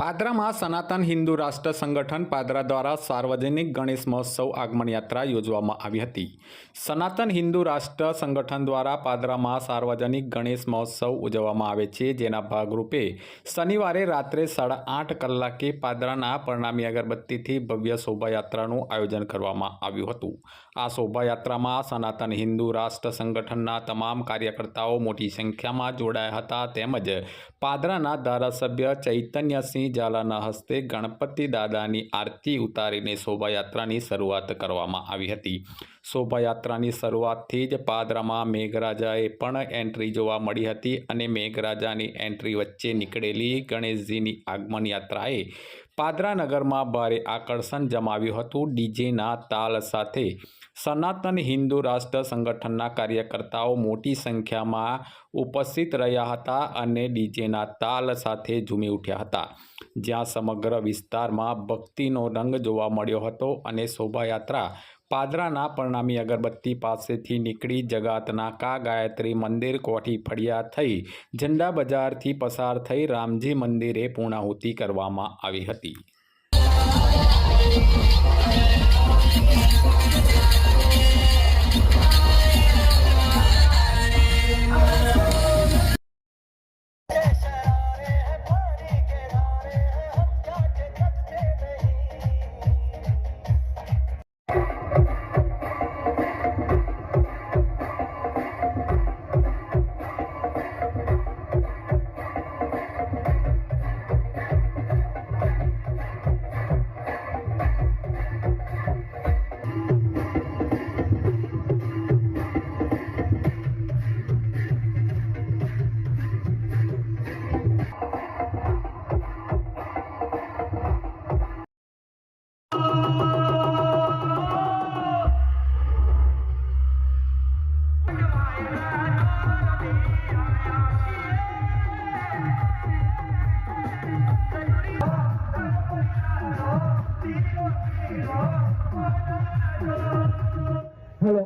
પાદરામાં સનાતન હિન્દુ રાષ્ટ્ર સંગઠન પાદરા દ્વારા સાર્વજનિક ગણેશ મહોત્સવ આગમન યાત્રા યોજવામાં આવી હતી. સનાતન હિન્દુ રાષ્ટ્ર સંગઠન દ્વારા પાદરામાં સાર્વજનિક ગણેશ મહોત્સવ ઉજવવામાં આવે છે, જેના ભાગરૂપે શનિવારે રાત્રે સાડા આઠ કલાકે પાદરાના પરણામી અગરબત્તીથી ભવ્ય શોભાયાત્રાનું આયોજન કરવામાં આવ્યું હતું. આ શોભાયાત્રામાં સનાતન હિન્દુ રાષ્ટ્ર સંગઠનના તમામ કાર્યકર્તાઓ મોટી સંખ્યામાં જોડાયા હતા, તેમજ પાદરાના ધારાસભ્ય ચૈતન્યસિંહ ઝાલાના હસ્તે ગણપતિ દાદાની આરતી ઉતારીને શોભાયાત્રાની શરૂઆત કરવામાં આવી હતી. શોભાયાત્રાની શરૂઆતથી જ પાદરામાં મેઘરાજાએ પણ એન્ટ્રી જોવા મળી હતી અને મેઘરાજાની એન્ટ્રી વચ્ચે નીકળેલી ગણેશજીની આગમન યાત્રાએ પાદરા નગરમાં ભારે આકર્ષણ જમાવ્યું હતું. ડીજેના તાલ સાથે સનાતન હિન્દુ રાષ્ટ્ર સંગઠનના કાર્યકર્તાઓ મોટી સંખ્યામાં ઉપસ્થિત રહ્યા હતા અને ડીજેના તાલ સાથે ઝૂમી ઉઠ્યા હતા. જ્યાં સમગ્ર વિસ્તારમાં ભક્તિનો રંગ જોવા મળ્યો હતો અને શોભાયાત્રા પાદરાના પરણામી અગરબત્તી પાસેથી નીકળી જગાતના કા ગાયત્રી મંદિર કોઠી ફળિયા થઈ. ઝંડા બજારથી પસાર થઈ રામજી મંદિરે પૂર્ણાહુતિ કરવામાં આવી હતી. હેલો